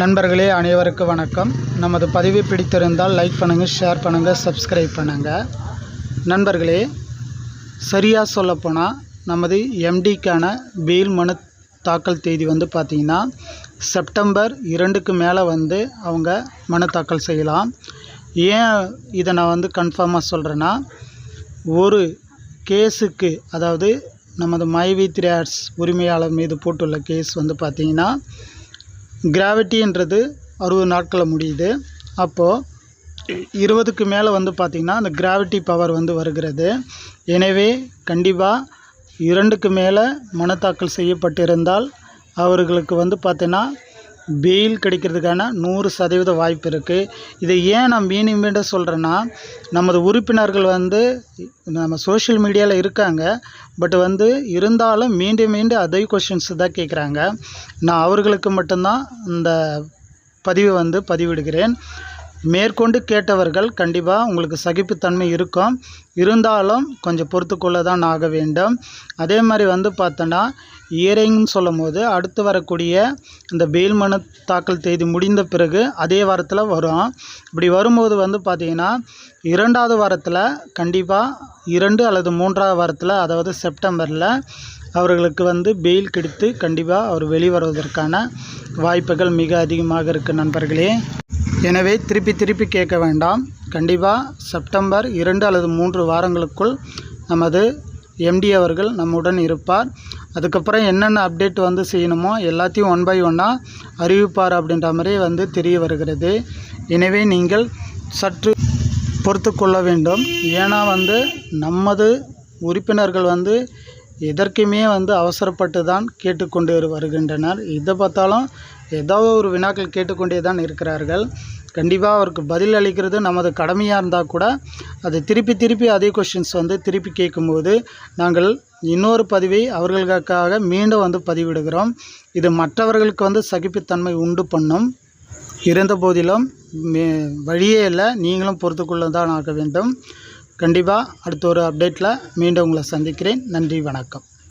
நண்பர்களே அனைவருக்கும் வணக்கம். நமது பதிவு பிடித்திருந்தால் லைக் பண்ணுங்கள் ஷேர் பண்ணுங்கள் சப்ஸ்கிரைப் பண்ணுங்கள் நண்பர்களே சரியாக சொல்லப்போனால் நமது எம்டிக்கான பெயில் மனு தாக்கல் தேதி வந்து பார்த்திங்கன்னா செப்டம்பர் இரண்டுக்கு மேலே வந்து அவங்க மனு தாக்கல் செய்யலாம். ஏன் இதை நான் வந்து கன்ஃபார்மாக சொல்கிறேன்னா ஒரு கேஸுக்கு அதாவது நமது மைவி த்ரீ ஆர்ட்ஸ் உரிமையாளர் மீது போட்டுள்ள கேஸ் வந்து பார்த்திங்கன்னா கிராவிட்டின்றது அறுபது நாட்களில் முடியுது. அப்போது இருபதுக்கு மேலே வந்து பார்த்திங்கன்னா அந்த கிராவிட்டி பவர் வந்து வருகிறது. எனவே கண்டிப்பாக இரண்டுக்கு மேலே மனு தாக்கல் செய்யப்பட்டிருந்தால் அவர்களுக்கு வந்து பார்த்தீங்கன்னா பெயில் கிடைக்கிறதுக்கான நூறு சதவீத வாய்ப்பு இருக்குது இதை ஏன் நான் மீண்டும் மீண்டும் சொல்கிறேன்னா நமது உறுப்பினர்கள் வந்து நம்ம சோஷியல் மீடியாவில் இருக்காங்க. பட் வந்து இருந்தாலும் மீண்டும் மீண்டும் அதே கொஷின்ஸ் தான் கேட்குறாங்க. நான் அவர்களுக்கு மட்டும்தான் இந்த பதிவை வந்து பதிவிடுகிறேன். மேற்கொண்டு கேட்டவர்கள் கண்டிப்பாக உங்களுக்கு சகிப்புத்தன்மை இருக்கும். இருந்தாலும் கொஞ்சம் பொறுத்துக்கொள்ள தான் ஆக வேண்டும். அதே மாதிரி வந்து பார்த்தோன்னா இயரிங்னு சொல்லும் போது அடுத்து வரக்கூடிய இந்த பெயில் மனு தாக்கல் தேதி முடிந்த பிறகு அதே வாரத்தில் வரும். இப்படி வரும்போது வந்து பார்த்திங்கன்னா இரண்டாவது வாரத்தில் கண்டிப்பாக இரண்டு அல்லது மூன்றாவது வாரத்தில் அதாவது செப்டம்பரில் அவர்களுக்கு வந்து பெயில் கிடைத்து கண்டிப்பாக அவர் வெளிவருவதற்கான வாய்ப்புகள் மிக அதிகமாக இருக்குது நண்பர்களே. எனவே திருப்பி திருப்பி கேட்க வேண்டாம். கண்டிப்பாக செப்டம்பர் இரண்டு அல்லது மூன்று வாரங்களுக்குள் நமது எம்டி அவர்கள் நம்முடன் இருப்பார். அதுக்கப்புறம் என்னென்ன அப்டேட் வந்து செய்யணுமோ எல்லாத்தையும் ஒன் பை ஒன்னாக அறிவிப்பார் அப்படின்ற மாதிரி வந்து தெரிய வருகிறது. எனவே நீங்கள் சற்று பொறுத்து கொள்ள வேண்டும். ஏன்னா வந்து நமது உறுப்பினர்கள் வந்து எதற்குமே வந்து அவசரப்பட்டு தான் கேட்டுக்கொண்டு வருகின்றனர். இதை பார்த்தாலும் ஏதோ ஒரு வினாக்கள் கேட்டுக்கொண்டே தான் இருக்கிறார்கள். கண்டிப்பாக அவருக்கு பதில் அளிக்கிறது நமது கடமையாக இருந்தால் கூட அதை திருப்பி திருப்பி அதே கொஷின்ஸ் வந்து திருப்பி கேட்கும்போது நாங்கள் இன்னொரு பதிவை அவர்களுக்காக மீண்டும் வந்து பதிவிடுகிறோம். இது மற்றவர்களுக்கு வந்து சகிப்புத்தன்மை உண்டு பண்ணும். இருந்த போதிலும் மே- வழியே இல்லை. நீங்களும் பொறுத்துக்கொள்ள தான் ஆக வேண்டும். கண்டிப்பாக அடுத்த ஒரு அப்டேட்டில் மீண்டும் உங்களை சந்திக்கிறேன். நன்றி வணக்கம்.